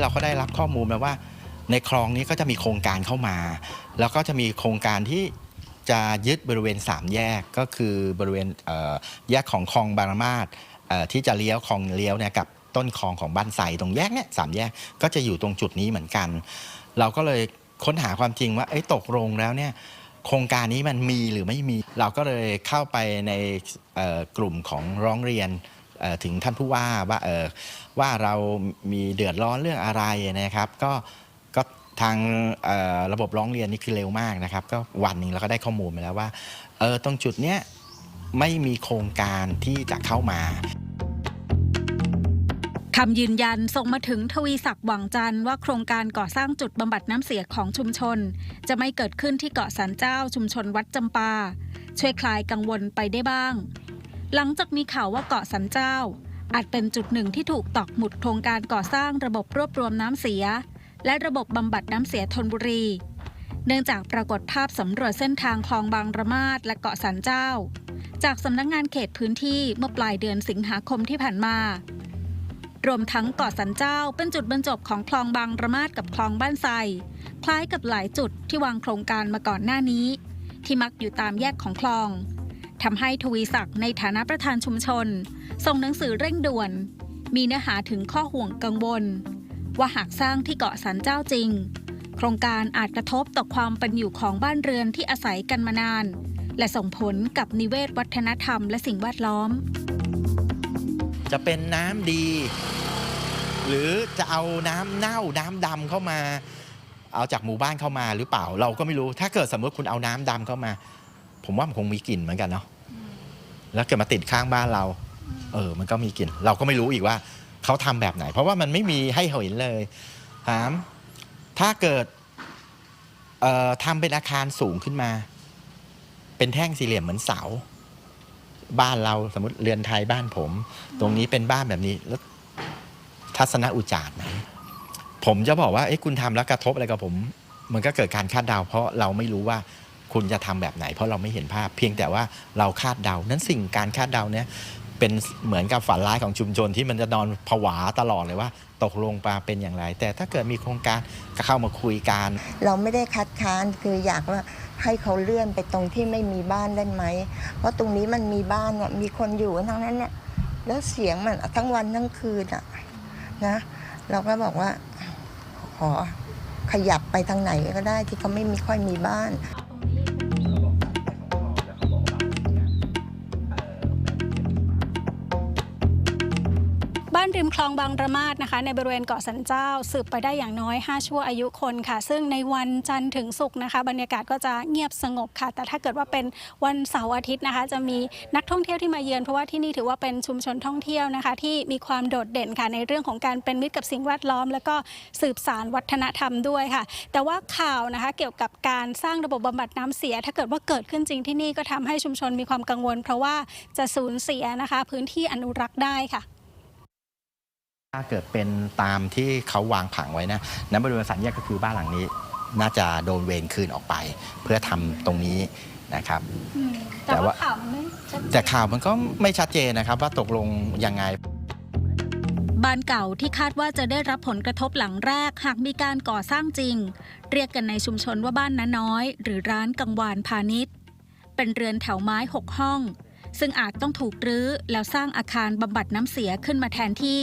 เราก็ได้รับข้อมูลมาว่าในคลองนี้ก็จะมีโครงการเข้ามา แล้วก็จะมีโครงการที่จะยึดบริเวณ 3 แยกก็คือบริเวณเแยกของคลองบางรมาศที่จะเลี้ยวคลองเลี้ยวเนี่ยกับต้นคลองของบ้านไทรตรงแยกเนี่ยสามแยกก็จะอยู่ตรงจุดนี้เหมือนกัน เราก็เลยค้นหาความจริงว่าเอ้ตกลงแล้วเนี่ยโครงการนี้มันมีหรือไม่มี เราก็เลยเข้าไปในกลุ่มของร้องเรียน ถึงท่านผู้ว่าว่าเออว่าเรามีเดือดร้อนเรื่องอะไรนะครับ ก็ก็ทางออระบบร้องเรียนนี่คือเร็วมากนะครับ ก็วันหนึ่งเราก็ได้ข้อมูลมาแล้วว่าเออตรงจุดเนี้ยไม่มีโครงการที่จะเข้ามาคำยืนยันส่งมาถึงทวีศักดิ์หวังจันทร์ว่าโครงการก่อสร้างจุดบำบัดน้ำเสียของชุมชน จะไม่เกิดขึ้นที่เกาะสันเจ้าชุมชนวัดจำปา ช่วยคลายกังวลไปได้บ้าง หลังจากมีข่าวว่าเกาะสันเจ้า อาจเป็นจุดหนึ่งที่ถูกตอกหมุดโครงการก่อสร้างระบบรวบรวมน้ำเสีย และระบบบำบัดน้ำเสียธนบุรี เนื่องจากปรากฏภาพสำรวจเส้นทางคลองบางระมาดและเกาะสันเจ้า จากสำนักงานเขตพื้นที่เมื่อปลายเดือนสิงหาคมที่ผ่านมารวมทั้งเกาะสันเจ้าเป็นจุดบรรจบของคลองบางระมาดกับคลองบ้านไทรคล้ายกับหลายจุดที่วางโครงการมาก่อนหน้านี้ ที่มักอยู่ตามแยกของคลอง ทำให้ทวีศักดิ์ในฐานะประธานชุมชน ส่งหนังสือเร่งด่วน มีเนื้อหาถึงข้อห่วงกังวล ว่าหากสร้างที่เกาะสันเจ้าจริง โครงการอาจกระทบต่อความเป็นอยู่ของบ้านเรือนที่อาศัยกันมานาน และส่งผลกับนิเวศวัฒนธรรมและสิ่งแวดล้อม จะเป็นน้ำดี หรือจะเอาน้ำเน่าน้ำดำเข้ามา เอาจากหมู่บ้านเข้ามาหรือเปล่าเราก็ไม่รู้ ถ้าเกิดสมมติคุณเอาน้ำดำเข้ามาผมว่ามันคงมีกลิ่นเหมือนกันเนาะ แล้วเกิดมาติดข้างบ้านเรา เออ มันก็มีกลิ่น เราก็ไม่รู้อีกว่าเขาทำแบบไหน เพราะว่ามันไม่มีให้เห็นเลยถามถ้าเกิดเอ่อทำเป็นอาคารสูงขึ้นมา เป็นแท่งสี่เหลี่ยมเหมือนเสา บ้านเราสมมติเรือนไทยบ้านผม ตรงนี้เป็นบ้านแบบนี้แล้วทัศนอุจาร์ไหมผมจะบอกว่าเอ้คุณทำแล้วกระทบอะไรกับผม มันก็เกิดการคาดเดา เพราะเราไม่รู้ว่า คุณจะทำแบบไหน เพราะเราไม่เห็นภาพ เพียงแต่ว่าเราคาดเดา นั้นสิ่งการคาดเดาเนี้ยเป็นเหมือนกับฝันร้ายของชุมชนที่มันจะนอนผวาตลอดเลยว่า ตกลงมาเป็นอย่างไร แต่ถ้าเกิดมีโครงการก็เข้ามาคุยกัน เราไม่ได้คัดค้านคืออยากว่าให้เขาเลื่อนไปตรงที่ไม่มีบ้านได้ไหม เพราะตรงนี้มันมีบ้านเนี่ยมีคนอยู่ทั้งนั้นเนี่ยแล้วเสียงมันทั้งวันทั้งคืนอะนะ เราก็บอกว่าขอขยับไปทางไหนก็ได้ที่เขาไม่มีค่อยมีบ้านานริมคลองบางระมาดนะคะ ในบริเวณเกาะสันเจ้าสืบไปได้อย่างน้อย 5 ชั่วอายุคนค่ะ ซึ่งในวันจันทร์ถึงศุกร์นะคะ บรรยากาศก็จะเงียบสงบค่ะ แต่ถ้าเกิดว่าเป็นวันเสาร์อาทิตย์นะคะ จะมีนักท่องเที่ยวที่มาเยือนเพราะว่าที่นี่ถือว่าเป็นชุมชนท่องเที่ยวนะคะ ที่มีความโดดเด่นค่ะในเรื่องของการเป็นมิตรกับสิ่งแวดล้อม แล้วก็สืบสารวัฒนธรรมด้วยค่ะ แต่ว่าข่าวนะคะเกี่ยวกับการสร้างระบบบำบัดน้ำเสีย ถ้าเกิดว่าเกิดขึ้นจริงที่นี่ก็ทำให้ชุมชนมีความกังวล เพราะว่าจะสูญเสียนะคะ พื้นที่อนุรักษ์ได้ค่ะ ถ้าเกิดเป็นตามที่เขาวางผังไว้นะนั้นบริเวณสัญญาก็คือบ้านหลังนี้ น่าจะโดนเวรคืนออกไป เพื่อทำตรงนี้นะครับแต่ว่า ข่าวมันไม่ชัดเจนแต่ข่าวมันก็ไม่ชัดเจนนะครับ ว่าตกลงยังไง บ้านเก่าที่คาดว่าจะได้รับผลกระทบหลังแรกหากมีการก่อสร้างจริง เรียกกันในชุมชนว่าบ้านน้าน้อย หรือร้านกังวานพาณิชย์ เป็นเรือนแถวไม้ 6 ห้อง ซึ่งอาจต้องถูกรื้อแล้วสร้างอาคารบำบัดน้ำเสียขึ้นมาแทนที่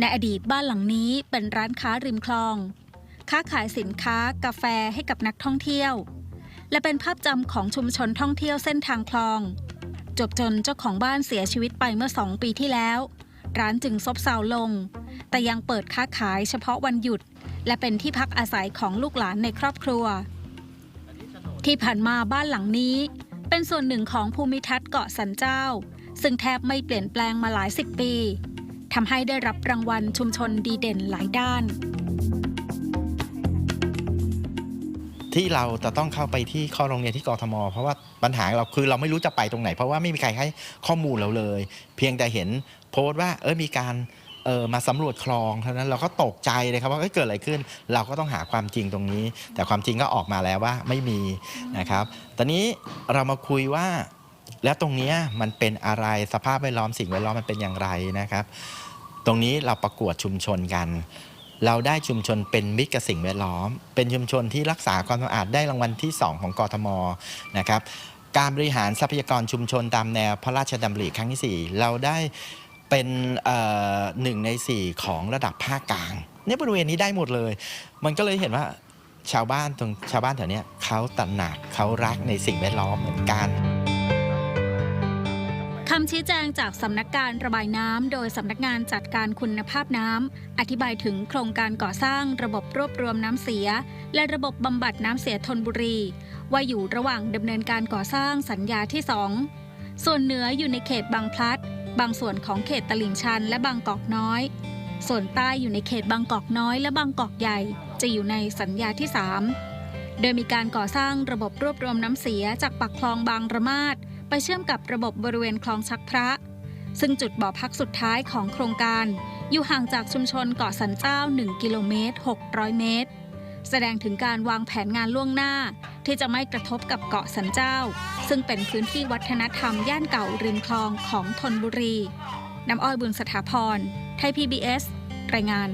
ในอดีตบ้านหลังนี้เป็นร้านค้าริมคลอง ค้าขายสินค้ากาแฟให้กับนักท่องเที่ยว และเป็นภาพจำของชุมชนท่องเที่ยวเส้นทางคลอง จบจนเจ้าของบ้านเสียชีวิตไปเมื่อสองปีที่แล้ว ร้านจึงซบเซาลง แต่ยังเปิดค้าขายเฉพาะวันหยุด และเป็นที่พักอาศัยของลูกหลานในครอบครัว ที่ผ่านมาบ้านหลังนี้ เป็นส่วนหนึ่งของภูมิทัศน์เกาะสันเจ้า ซึ่งแทบไม่เปลี่ยนแปลงมาหลายสิบปี ทำให้ได้รับรางวัลชุมชนดีเด่นหลายด้าน ที่เราจะต้องเข้าไปที่ข้อโรงเรียนที่กรทม เพราะว่าปัญหาเราคือเราไม่รู้จะไปตรงไหน เพราะว่าไม่มีใครให้ข้อมูลเราเลย เพียงแต่เห็นโพสต์ว่าเออมีการเออมาสำรวจคลองเท่านั้นเราก็ตกใจเลยครับว่าเเกิดอะไรขึ้น เราก็ต้องหาความจริงตรงนี้ แต่ความจริงก็ออกมาแล้วว่าไม่มีนะครับ ตอนนี้เรามาคุยว่า แล้วตรงนี้มันเป็นอะไรสภาพแวดล้อมสิ่งแวดล้อมมันเป็นอย่างไรนะครับ ตรงนี้เราประกวดชุมชนกัน เราได้ชุมชนเป็นมิตรกับสิ่งแวดล้อม เป็นชุมชนที่รักษาความสะอาดได้รางวัลที่ 2 ของกทมนะครับการบริหารทรัพยากรชุมชนตามแนวพระราชดำริครั้งที่ 4 เราได้เป็นหนึ่งใน 4 ของระดับภาคกลางเนี่ยบริเวณนี้ได้หมดเลย มันก็เลยเห็นว่าชาวบ้านตรงชาวบ้านแถวนี้เขาตระหนักเขารักในสิ่งแวดล้อมเหมือนกัน คำชี้แจงจากสำนักการระบายน้ำโดยสำนักงานจัดการคุณภาพน้ำ อธิบายถึงโครงการก่อสร้างระบบรวบรวมน้ำเสีย และระบบบำบัดน้ำเสียธนบุรี ว่าอยู่ระหว่างดำเนินการก่อสร้างสัญญาที่2ส่วนเหนืออยู่ในเขตบางพลัด บางส่วนของเขตตลิ่งชันและบางกอกน้อย ส่วนใต้อยู่ในเขตบางกอกน้อยและบางกอกใหญ่ จะอยู่ในสัญญาที่ 3 โดยมีการก่อสร้างระบบรวบรวมน้ำเสียจากปากคลองบางระมาด ไปเชื่อมกับระบบบริเวณคลองชักพระ ซึ่งจุดบ่อพักสุดท้ายของโครงการ อยู่ห่างจากชุมชนเกาะสันเจ้า 1 กิโลเมตร 600 เมตร แสดงถึงการวางแผนงานล่วงหน้า ที่จะไม่กระทบกับเกาะสันเจ้า ซึ่งเป็นพื้นที่วัฒนธรรมย่านเก่าริมคลองของธนบุรี น้ำอ้อยบุญสถาพร ไทย PBS รายงาน